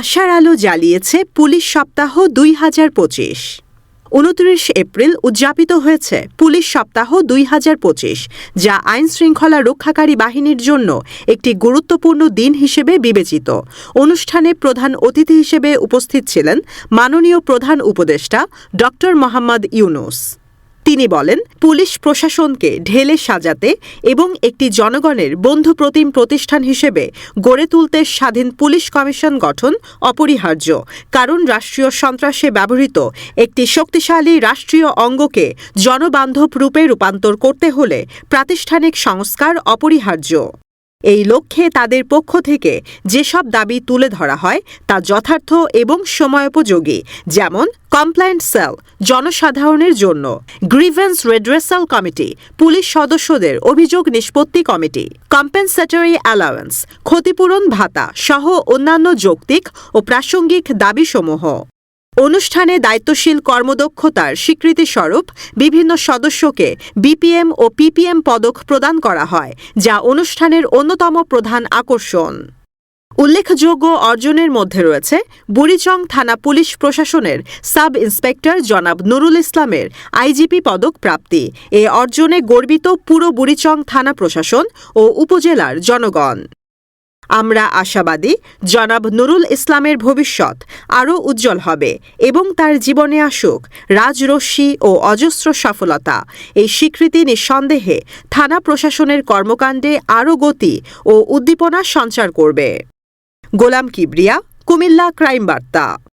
আশার আলো জ্বালিয়েছে পুলিশ সপ্তাহ দুই হাজার পঁচিশ। উনত্রিশ এপ্রিল উদযাপিত হয়েছে পুলিশ সপ্তাহ দুই হাজার পঁচিশ, যা আইন শৃঙ্খলা রক্ষাকারী বাহিনীর জন্য একটি গুরুত্বপূর্ণ দিন হিসেবে বিবেচিত। অনুষ্ঠানে প্রধান অতিথি হিসেবে উপস্থিত ছিলেন মাননীয় প্রধান উপদেষ্টা ড মোহাম্মদ ইউনুস। তিনি বলেন, পুলিশ প্রশাসনকে ঢেলে সাজাতে এবং একটি জনগণের বন্ধুপ্রতিম প্রতিষ্ঠান হিসেবে গড়ে তুলতে স্বাধীন পুলিশ কমিশন গঠন অপরিহার্য। কারণ রাষ্ট্রীয় সন্ত্রাসে ব্যবহৃত একটি শক্তিশালী রাষ্ট্রীয় অঙ্গকে জনবান্ধব রূপে রূপান্তর করতে হলে প্রাতিষ্ঠানিক সংস্কার অপরিহার্য। এই লক্ষ্যে তাদের পক্ষ থেকে যেসব দাবি তুলে ধরা হয় তা যথার্থ এবং সময়োপযোগী, যেমন কমপ্লায়েন্ট সেল জনসাধারণের জন্য গ্রিভেন্স রেড্রেসাল কমিটি পুলিশ সদস্যদের অভিযোগ নিষ্পত্তি কমিটি কম্পেনসেটরি অ্যালাওয়েন্স ক্ষতিপূরণ ভাতা সহ অন্যান্য যৌক্তিক ও প্রাসঙ্গিক দাবিসমূহ। অনুষ্ঠানে দায়িত্বশীল কর্মদক্ষতার স্বীকৃতিস্বরূপ বিভিন্ন সদস্যকে বিপিএম ও পিপিএম পদক প্রদান করা হয়, যা অনুষ্ঠানের অন্যতম প্রধান আকর্ষণ। উল্লেখযোগ্য অর্জনের মধ্যে রয়েছে বুড়িচং থানা পুলিশ প্রশাসনের সাব ইন্সপেক্টর জনাব নুরুল ইসলামের আইজিপি পদক প্রাপ্তি। এ অর্জনে গর্বিত পুরো বুড়িচং থানা প্রশাসন ও উপজেলার জনগণ। আমরা আশাবাদী, জনাব নুরুল ইসলামের ভবিষ্যৎ আরও উজ্জ্বল হবে এবং তার জীবনে আসুক রাজরশ্মি ও অজস্র সফলতা। এই স্বীকৃতি নিঃসন্দেহে থানা প্রশাসনের কর্মকাণ্ডে আরও গতি ও উদ্দীপনা সঞ্চার করবে। গোলাম কিবরিয়া, কুমিল্লা ক্রাইম বার্তা।